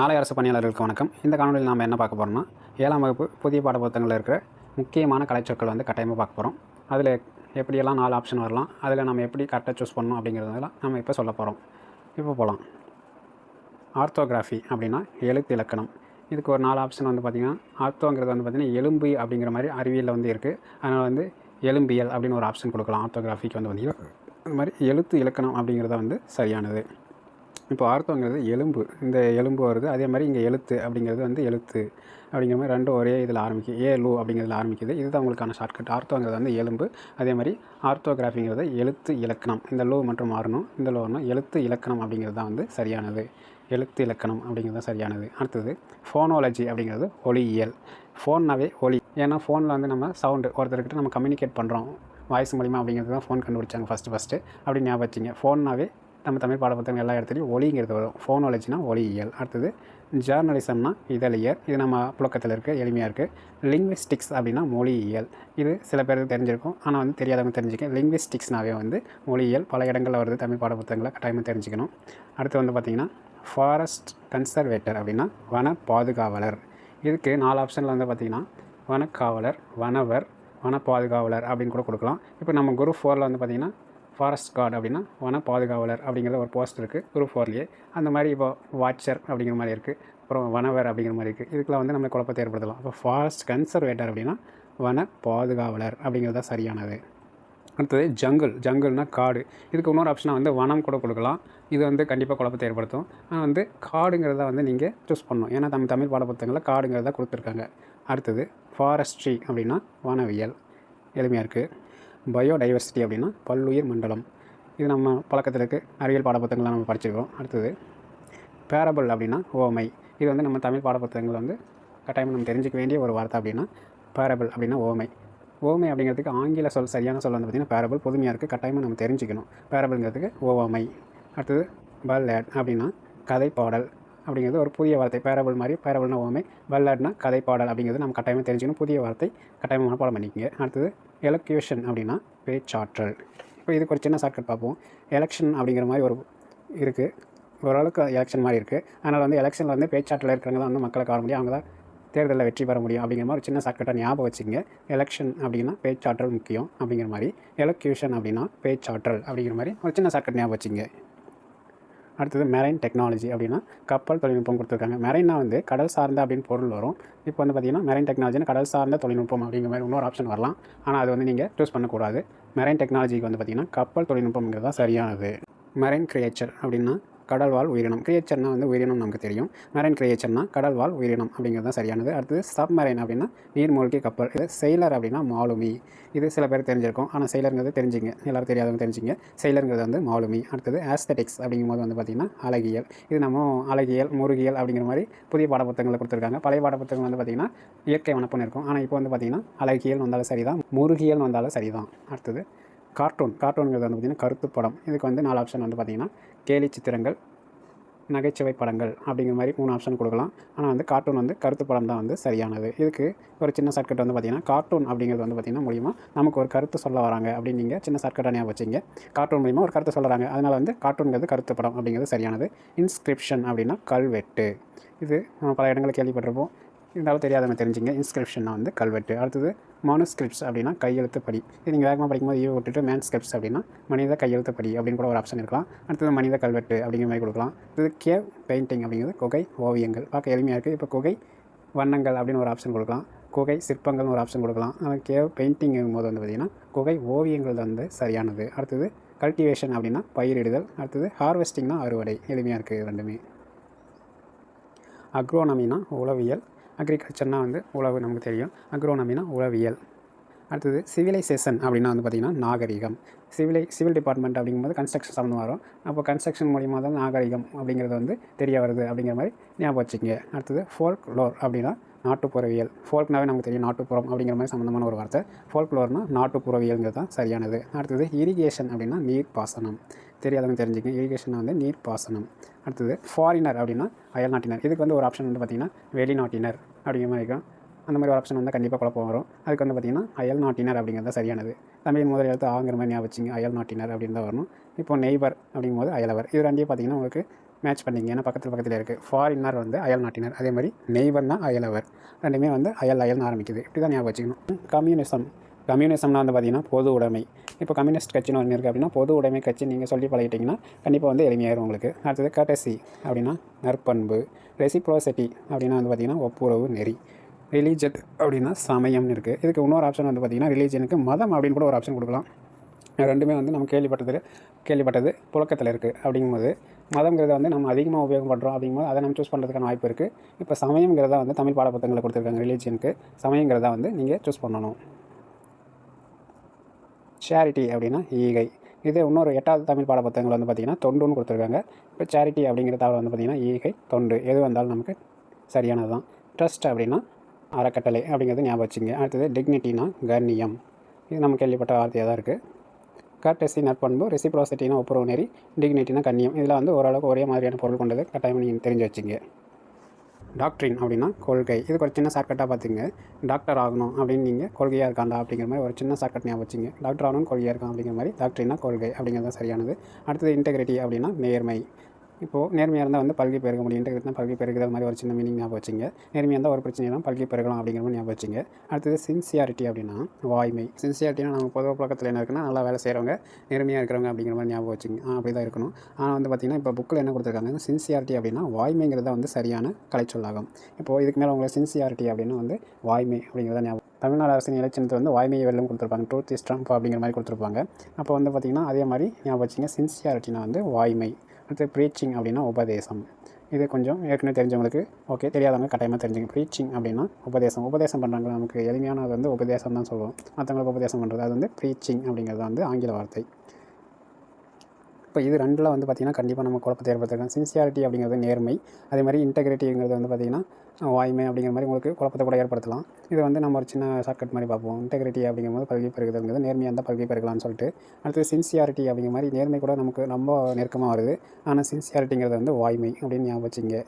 நாளை அரசு பணியாளர்களுக்கு வணக்கம். இந்த காணொலியில் நாம் என்ன பார்க்க போகிறோம்னா ஏழாம் வகுப்பு புதிய பாடப்புத்தகங்களில் இருக்கிற முக்கியமான கலைச்சொற்கள் வந்து கட்டாயமாக பார்க்க போகிறோம் அதில் எப்படியெல்லாம் நாலு ஆப்ஷன் வரலாம் அதில் நம்ம எப்படி கரெக்டாக சூஸ் பண்ணணும் அப்படிங்கிறதெல்லாம் நம்ம இப்போ சொல்ல போகிறோம் இப்போ போகலாம் ஆர்த்தோகிராஃபி அப்படின்னா எழுத்து இலக்கணம். இதுக்கு ஒரு நாலு ஆப்ஷன் வந்து பார்த்திங்கன்னா ஆர்த்தோங்கிறது வந்து பார்த்திங்கன்னா எலும்பு அப்படிங்கிற மாதிரி அறிவியலில் வந்து இருக்குது அதனால் வந்து எலும்பியல் அப்படின்னு ஒரு ஆப்ஷன் கொடுக்கலாம் ஆர்த்தோகிராஃபிக்கு வந்து பார்த்திங்கன்னா அந்த மாதிரி எழுத்து இலக்கணம் அப்படிங்கிறத வந்து சரியானது. இப்போ ஆர்த்தோங்கிறது எலும்பு. இந்த எலும்பு வருது. அதே மாதிரி இங்கே எழுத்து அப்படிங்கிறது வந்து எழுத்து அப்படிங்கிற மாதிரி ரெண்டும் ஒரே இதில் ஆரம்பிக்கும் ஏ லூ அப்படிங்கிறதுல ஆரம்பிக்குது. இதுதான் உங்களுக்கான ஷார்ட்கட் ஆர்த்தோங்கிறது வந்து எலும்பு. அதே மாதிரி ஆர்த்தோகிராஃபிங்கிறது எழுத்து இலக்கணம். இந்த லூ மற்றும் மாறணும். இந்த லூ வரணும். எழுத்து இலக்கணம் அப்படிங்கிறது தான் வந்து சரியானது. எழுத்து இலக்கணம் அப்படிங்கிறது தான் சரியானது. அடுத்தது ஃபோனாலஜி அப்படிங்கிறது ஒளியியல். ஃபோன்னாவே ஒளி. ஏன்னா ஃபோனில் வந்து நம்ம சவுண்டு ஒருத்தர்கிட்ட நம்ம கம்யூனிகேட் பண்ணுறோம் வாய்ஸ் மூலிமா அப்படிங்கிறது தான் ஃபோன் கண்டுபிடிச்சாங்க ஃபஸ்ட்டு ஃபஸ்ட்டு அப்படி ஞாபகம் வச்சிங்க. ஃபோன்னாவே நம்ம தமிழ் பாடப்புத்தகம் எல்லா இடத்துலையும் ஒளிங்கிறது வரும். ஃபோனாலஜினா ஒளியியல் அடுத்தது ஜேர்னலிசம்னா இதழியல் இது நம்ம புழக்கத்தில் இருக்க எளிமையாக இருக்குது லிங்விஸ்டிக்ஸ் அப்படின்னா மொழியியல் இது சில பேருக்கு தெரிஞ்சிருக்கும். ஆனால் வந்து தெரியாதவங்க தெரிஞ்சுக்க. லிங்விஸ்டிக்ஸ்னாவே வந்து மொழியியல் பல இடங்களில் வருது தமிழ் பாடப்புத்தகங்களை கட்டாயமாக தெரிஞ்சுக்கணும். அடுத்து வந்து பார்த்திங்கன்னா ஃபாரஸ்ட் கன்சர்வேட்டர் அப்படின்னா வன பாதுகாவலர். இதுக்கு நாலு ஆப்ஷனில் வந்து பார்த்திங்கன்னா வனக்காவலர் வனவர் வன பாதுகாவலர் அப்படின்னு கூட கொடுக்கலாம். இப்போ நம்ம குரூப் ஃபோரில் வந்து பார்த்திங்கன்னா ஃபாரஸ்ட் கார்டு அப்படின்னா வன பாதுகாவலர் அப்படிங்கிற ஒரு போஸ்ட் இருக்குது குரூப் ஃபோர்லேயே அந்த மாதிரி இப்போ வாட்சர் அப்படிங்கிற மாதிரி இருக்குது அப்புறம் வனவர் அப்படிங்கிற மாதிரி இருக்குது இதுக்கெல்லாம் வந்து நம்ம குழப்பத்தை ஏற்படுத்தலாம். இப்போ ஃபாரஸ்ட் கன்சர்வேட்டர் அப்படின்னா வன பாதுகாவலர் அப்படிங்கிறது தான் சரியானது. அடுத்தது ஜங்கிள் ஜங்கிள்னால் காடு. இதுக்கு இன்னொரு ஆப்ஷனாக வந்து வனம் கூட கொடுக்கலாம். இது வந்து கண்டிப்பாக குழப்பத்தை ஏற்படுத்தும். ஆனால் வந்து காடுங்கிறத வந்து நீங்கள் சூஸ் பண்ணணும். ஏன்னா நம்ம தமிழ் பாடப்புத்தகங்களில் காடுங்கிறத கொடுத்துருக்காங்க. அடுத்தது ஃபாரஸ்ட்ரி அப்படின்னா வனவியல். எளிமையாக இருக்குது பயோடைவர்சிட்டி அப்படின்னா பல்லுயிர் மண்டலம். இது நம்ம பழக்கத்தில் இருக்க. அறிவியல் பாடப்புத்தகங்கள்லாம் நம்ம படிச்சிருக்கோம். அடுத்தது பேரபிள் அப்படின்னா ஓமை. இது வந்து நம்ம தமிழ் பாடப்புத்தகங்கள் வந்து கட்டாயமாக நம்ம தெரிஞ்சிக்க வேண்டிய ஒரு வார்த்தை அப்படின்னா பேரபிள் அப்படின்னா ஓமை. ஓமை அப்படிங்கிறதுக்கு ஆங்கில சொல் சரியான சொல் வந்து பார்த்திங்கன்னா பேரபிள் புதுமையாக இருக்குது கட்டாயமாக நம்ம தெரிஞ்சுக்கணும். பேரபிள்ங்கிறதுக்கு ஓவாமை அடுத்தது பல்லேட் அப்படின்னா கதை பாடல். அப்படிங்கிறது ஒரு புதிய வார்த்தை. பேரபிள் மாதிரி பேரபிள்னா ஓமை பல்லேட்னா கதை பாடல் அப்படிங்கிறது நம்ம கட்டாயமாக தெரிஞ்சுக்கணும். புதிய வார்த்தை கட்டாயமாக பாடம் பண்ணிக்கங்க. அடுத்தது எலக்யூஷன் அப்படின்னா பேச்சாற்றல். இப்போ இதுக்கு ஒரு சின்ன ஷார்ட்கட் பார்ப்போம். எலெக்ஷன் அப்படிங்கிற மாதிரி ஒரு இருக்குது ஓரளவுக்கு எலெக்ஷன் மாதிரி இருக்குது அதனால் வந்து எலெக்ஷனில் வந்து பேச்சாற்றல் இருக்கிறவங்க தான் வந்து மக்களை காண முடியும். அவங்க தான் தேர்தலில் வெற்றி பெற முடியும் அப்படிங்கிற மாதிரி ஒரு சின்ன ஷார்ட்கட்டை ஞாபகம் வச்சுங்க எலெக்ஷன் அப்படின்னா பேச்சாற்றல் முக்கியம் அப்படிங்கிற மாதிரி. எலக்யூஷன் அப்படின்னா பேச்சாற்றல் அப்படிங்கிற மாதிரி ஒரு சின்ன ஷார்ட்கட் ஞாபகம் வச்சுங்க அடுத்தது மெரைன் டெக்னாலஜி அப்படின்னா கப்பல் தொழில்நுட்பம் கொடுத்துருக்காங்க. மெரைன்னா வந்து கடல் சார்ந்த அப்படின்னு பொருள் வரும். இப்போ வந்து பார்த்திங்கன்னா மெரைன் டெக்னாலஜினா கடல் சார்ந்த தொழில்நுட்பம் அப்படிங்கிற மாதிரி இன்னொரு ஆப்ஷன் வரலாம். ஆனால் அது வந்து நீங்கள் சூஸ் பண்ணக்கூடாது. மெரைன் டெக்னாலஜிக்கு வந்து பார்த்திங்கன்னா கப்பல் தொழில்நுட்பம்ங்கிறது தான் சரியானது. மெரைன் கிரியேச்சர் அப்படின்னா கடல்வாழ் உயிரினம். கிரியேச்சர்னா வந்து உயிரினம் நமக்கு தெரியும். மெரைன் கிரியேச்சர்னா கடல்வாழ் உயிரினம் அப்படிங்கிறது தான் சரியானது. அடுத்தது சப்மரைன் அப்படின்னா நீர்மூழ்கி கப்பல். இது செயலர் அப்படின்னா மாலுமி. இது சில பேர் தெரிஞ்சிருக்கும். ஆனால் செயலருங்கிறது தெரிஞ்சுங்க. எல்லோரும் தெரியாதவங்க தெரிஞ்சுங்க. செயலருங்கிறது வந்து மாலுமி. அடுத்தது ஆஸ்தட்டிக்ஸ் அப்படிங்கும்போது வந்து பார்த்திங்கன்னா அழகியல். இது நம்ம அழகியல் முருகியல் அப்படிங்கிற மாதிரி புதிய பாடப்புத்தகங்களை கொடுத்துருக்காங்க. பழைய பாடப்புத்தகம் வந்து பார்த்திங்கன்னா இயற்கை வனப்புன்னு இருக்கும் ஆனால் இப்போ வந்து பார்த்திங்கன்னா அழகியல் வந்தாலும் சரிதான் முருகியல் வந்தாலும் சரிதான். அடுத்தது கார்ட்டூன் கார்ட்டூனுங்கிறது வந்து பார்த்திங்கன்னா கருத்து படம். இதுக்கு வந்து நாலு ஆப்ஷன் வந்து பார்த்திங்கன்னா கேலி சித்திரங்கள் நகைச்சுவை படங்கள் அப்படிங்கிற மாதிரி மூணு ஆப்ஷன் கொடுக்கலாம். ஆனால் வந்து கார்ட்டூன் வந்து கருத்து படம் தான் வந்து சரியானது. இதுக்கு ஒரு சின்ன சர்க்கட் வந்து பார்த்திங்கன்னா கார்ட்டூன் அப்படிங்கிறது வந்து பார்த்திங்கன்னா மூலிமா நமக்கு ஒரு கருத்து சொல்ல வராங்க அப்படின்னு நீங்கள் சின்ன ஷார்ட்கட்டாக ஞாபகம் வச்சிங்க. கார்ட்டூன் மூலிமா ஒரு கருத்து சொல்கிறாங்க அதனால் வந்து கார்ட்டூன்கிறது கருத்து படம் அப்படிங்கிறது சரியானது. இன்ஸ்கிரிப்ஷன் அப்படின்னா கல்வெட்டு. இது நம்ம பல இடங்களில் கேள்விப்பட்டிருப்போம். இருந்தாலும் தெரியாதவங்க தெரிஞ்சுங்க. இன்ஸ்கிரிப்ஷன்னா வந்து கல்வெட்டு. அடுத்தது மானுஸ்கிரிப்ட்ஸ் அப்படின்னா கையெழுத்து படி. இது நீங்கள் வேகமாக படிக்கும்போது ஈவ் விட்டுட்டு மேன்ஸ்கிரிப்ட்ஸ் அப்படின்னா மனித கையெழுத்து படி அப்படின்னு கூட ஒரு ஆப்ஷன் இருக்கலாம். அடுத்தது மனித கல்வெட்டு அப்படிங்கிற மாதிரி கொடுக்கலாம். இது கேவ் பெயிண்டிங் அப்படிங்கிறது குகை ஓவியங்கள். பார்க்க எளிமையாக இருக்குது இப்போ குகை வண்ணங்கள் அப்படின்னு ஒரு ஆப்ஷன் கொடுக்கலாம். குகை சிற்பங்கள்னு ஒரு ஆப்ஷன் கொடுக்கலாம். ஆனால் கேவ் பெயிண்டிங் போது வந்து பார்த்திங்கன்னா குகை ஓவியங்கள் வந்து சரியானது. அடுத்தது கல்டிவேஷன் அப்படின்னா பயிரிடுதல். அடுத்தது ஹார்வெஸ்டிங்னா அறுவடை. எளிமையாக இருக்குது ரெண்டுமே. அக்ரோனமினா உளவியல். அக்ரிகல்ச்சர்னால் வந்து உழவு நமக்கு தெரியும். அக்ரோனமினா உளவியல் அடுத்தது சிவிலைசேஷன் அப்படின்னா வந்து பார்த்திங்கன்னா நாகரிகம். சிவிலை சிவில் டிபார்ட்மெண்ட் அப்படிங்கும்போது கன்ஸ்ட்ரக்ஷன் சம்மந்தம் வரும். அப்போ கன்ஸ்ட்ரக்ஷன் மூலிமா தான் நாகரிகம் அப்படிங்கிறது வந்து தெரிய வருது அப்படிங்கிற மாதிரி ஞாபகம் வச்சுங்க அடுத்தது ஃபோல்க் லோர் அப்படின்னா நாட்டுப்புறவியல். ஃபோல்க்னாவே நமக்கு தெரியும் நாட்டுப்புறம் அப்படிங்கிற மாதிரி சம்மந்தமான ஒரு வார்த்தை. ஃபோல்க்லோர்னா நாட்டுப்புறவியல்ங்கிறது தான் சரியானது. அடுத்தது இரிகேஷன் அப்படின்னா நீர் பாசனம் தெரியாதவங்க தெரிஞ்சுங்க இரிகேஷன் வந்து நீர் பாசனம் அடுத்தது ஃபாரினர் அப்படின்னா அயல்நாட்டினர். இதுக்கு வந்து ஒரு ஆப்ஷன் வந்து பார்த்திங்கன்னா வெளிநாட்டினர் அப்படிங்கிற மாதிரி இருக்கும். அந்த மாதிரி ஒரு ஆப்ஷன் வந்து கண்டிப்பாக குழப்பம் வரும். அதுக்கு வந்து பார்த்திங்கன்னா அயல் நாட்டினர் அப்படிங்கிறது தான் சரியானது. தமிழ் முதல் எழுத்து ஆங்கிற மாதிரி ஞாபகம் வச்சுங்க அயல் நாட்டினர் அப்படின்னு தான் வரணும். இப்போ நெய்பர் அப்படிங்கும்போது அயலவர். இது ரெண்டையும் பார்த்திங்கன்னா உங்களுக்கு மேட்ச் பண்ணிங்க. ஏன்னா பக்கத்தில் பக்கத்தில் இருக்குது ஃபாரினர் வந்து அயல் நாட்டினர். அதே மாதிரி நெய்வர்னா அயலவர் ரெண்டுமே வந்து அயல் அயல்னு ஆரம்பிக்குது. இப்படி தான் ஞாபகம் வச்சுக்கணும். கம்யூனிசம் கம்யூனிசம்னா வந்து பார்த்திங்கன்னா பொது உடைமை. இப்போ கம்யூனிஸ்ட் கட்சின்னு ஒன்று இருக்குது அப்படின்னா பொது உடைமை கட்சி நீங்கள் சொல்லி பழகிட்டிங்கன்னா கண்டிப்பாக வந்து எளிமையாயிரும் உங்களுக்கு. அடுத்தது கட்டசி அப்படின்னா நற்பண்பு. ரெசிப்ரோசிட்டி அப்படின்னா வந்து பார்த்திங்கன்னா ஒப்புரவு நெறி. ரிலீஜன் அப்படின்னா சமயம்னு இருக்குது இதுக்கு இன்னொரு ஆப்ஷன் வந்து பார்த்திங்கன்னா ரிலீஜனுக்கு மதம் அப்படின்னு கூட ஒரு ஆப்ஷன் கொடுக்கலாம். ரெண்டுமே வந்து நம்ம கேள்விப்பட்டது கேள்விப்பட்டது புழக்கத்தில் இருக்குது அப்படிங்கும்போது மதம்ங்கிறத வந்து நம்ம அதிகமாக உபயோகம் பண்ணுறோம் அப்படிங்கும்போது அதை நம்ம சூஸ் பண்ணுறதுக்கான வாய்ப்பு இருக்குது இப்போ சமயங்கிறத வந்து தமிழ் பாடப்புத்தகங்களை கொடுத்துருக்காங்க ரிலீஜியனுக்கு சமயங்கிறத வந்து நீங்கள் சூஸ் பண்ணணும். சேரிட்டி அப்படின்னா ஈகை. இது இன்னொரு எட்டாவது தமிழ் பாடபத்தகங்கள் வந்து பார்த்திங்கன்னா தொண்டுன்னு கொடுத்துருக்காங்க. இப்போ சேரிட்டி அப்படிங்கிற தகவல் வந்து பார்த்திங்கன்னா ஈகை தொண்டு. எது வந்தாலும் நமக்கு சரியானது தான் ட்ரஸ்ட் அப்படின்னா அறக்கட்டளை அப்படிங்கிறது ஞாபகம் வச்சுங்க. அடுத்தது டிக்னிட்டினா கண்ணியம். இது நம்ம கேள்விப்பட்ட வார்த்தையாக தான் இருக்குது கர்டசி நற்பண்பு ரெசிப்ரோசிட்டினா ஒப்புரவு நெறி டிக்னிட்டினா கண்ணியம். இதில் வந்து ஓரளவுக்கு ஒரே மாதிரியான பொருள் கொண்டது. கட்டாயம் நீங்கள் தெரிஞ்சு வச்சுங்க. டாக்ட்ரின் அப்படின்னா கொள்கை. இதுக்கு ஒரு சின்ன ஷார்ட்கட்டாக பார்த்துங்க டாக்டர் ஆகணும் அப்படின்னு நீங்கள் கொள்கையாக இருக்காண்டா அப்படிங்கிற மாதிரி ஒரு சின்ன ஷார்ட்கட் ஞாபகம் வச்சுங்க. டாக்டர் ஆகணும் கொள்கையாக இருக்கான் அப்படிங்கிற மாதிரி டாக்டரினா கொள்கை அப்படிங்கிறது தான் சரியானது. அடுத்தது இன்டெகிரிட்டி அப்படின்னா நேர்மை. இப்போது நேர்மையாக இருந்தால் வந்து பல்கி பெருக முடியும். இன்டெகிரிட்டினா பல்கி பெருகிற மாதிரி ஒரு சின்ன மீனிங் ஞாபகம் வச்சுங்க. நேர்மையாக இருந்தால் ஒரு பிரச்சனை தான் பல்கி பெருகலாம் அப்படிங்கிற மாதிரி ஞாபகம் வச்சுங்க. அடுத்தது சின்சியாரிட்டி அப்படின்னா வாய்மை. சின்சியாரிட்டினா நம்ம பொதுவாக பழக்கத்தில் என்ன இருக்குன்னா நல்லா வேலை செய்கிறவங்க நேர்மையாக இருக்கிறவங்க அப்படிங்கிற மாதிரி ஞாபகம் வச்சுங்க. அப்படி தான் இருக்கணும். ஆனால் வந்து பார்த்திங்கன்னா இப்போ புக்கில் என்ன கொடுத்துருக்காங்க? சின்சியாரிட்டி அப்படின்னா வாய்மைங்கிறது தான் வந்து சரியான கலைச்சொல்லாகும். இப்போது இதுக்கு மேலே உங்களுக்கு சின்சியாரிட்டி அப்படின்னா வந்து வாய்மை அப்படிங்கிறத ஞாபகம் தமிழ்நாடு அரசின் இலட்சணத்தை வந்து வாய்மையை வெல்லும் கொடுத்துருப்பாங்க. ட்ரூத் இஸ் ட்ரம்ப் அப்படிங்கிற மாதிரி கொடுத்துருப்பாங்க. அப்போ வந்து பார்த்திங்கன்னா அதே மாதிரி ஞாபகம் வச்சுங்க. சின்சியாரிட்டினா வந்து வாய்மை. அடுத்து ப்ரீச்சிங் அப்படின்னா உபதேசம். இது கொஞ்சம் ஏற்கனவே தெரிஞ்சவங்களுக்கு ஓகே தெரியாதவங்க கட்டாயமாக தெரிஞ்சுங்க. ப்ரீச்சிங் அப்படின்னா உபதேசம். உபதேசம் பண்ணுறாங்க நமக்கு எளிமையானது வந்து உபதேசம் தான் சொல்லுவோம். மற்றவங்களுக்கு உபதேசம் பண்ணுறது அது வந்து ப்ரீச்சிங் அப்படிங்கிறது வந்து ஆங்கில வார்த்தை. இப்போ இது ரெண்டில் வந்து பார்த்திங்கன்னா கண்டிப்பாக நம்ம குழப்பத்தை ஏற்படுத்திருக்கோம் சின்சியாரிட்டி அப்படிங்கிறது நேர்மை. அதே மாதிரி இன்டெகிரிட்டிங்கிறது வந்து பார்த்திங்கன்னா வாய்மை அப்படிங்கிற மாதிரி உங்களுக்கு குழப்பத்தை கூட ஏற்படுத்தலாம். இது வந்து நம்ம ஒரு சின்ன ஷார்ட்கட் மாதிரி பார்ப்போம். இன்டெகிரிட்டி அப்படிங்கும்போது பல்கி பெருகுதுங்கிறது நேர்மையாக இருந்தால் பல்கி பெருகலாம்னு சொல்லிட்டு. அடுத்து சின்சியாரிட்டி அப்படிங்கிற மாதிரி நேர்மை கூட நமக்கு ரொம்ப நெருக்கமாக வருது. ஆனால் சின்சியாரிட்டிங்கிறது வந்து வாய்மை அப்படின்னு ஞாபகம் வச்சுங்க.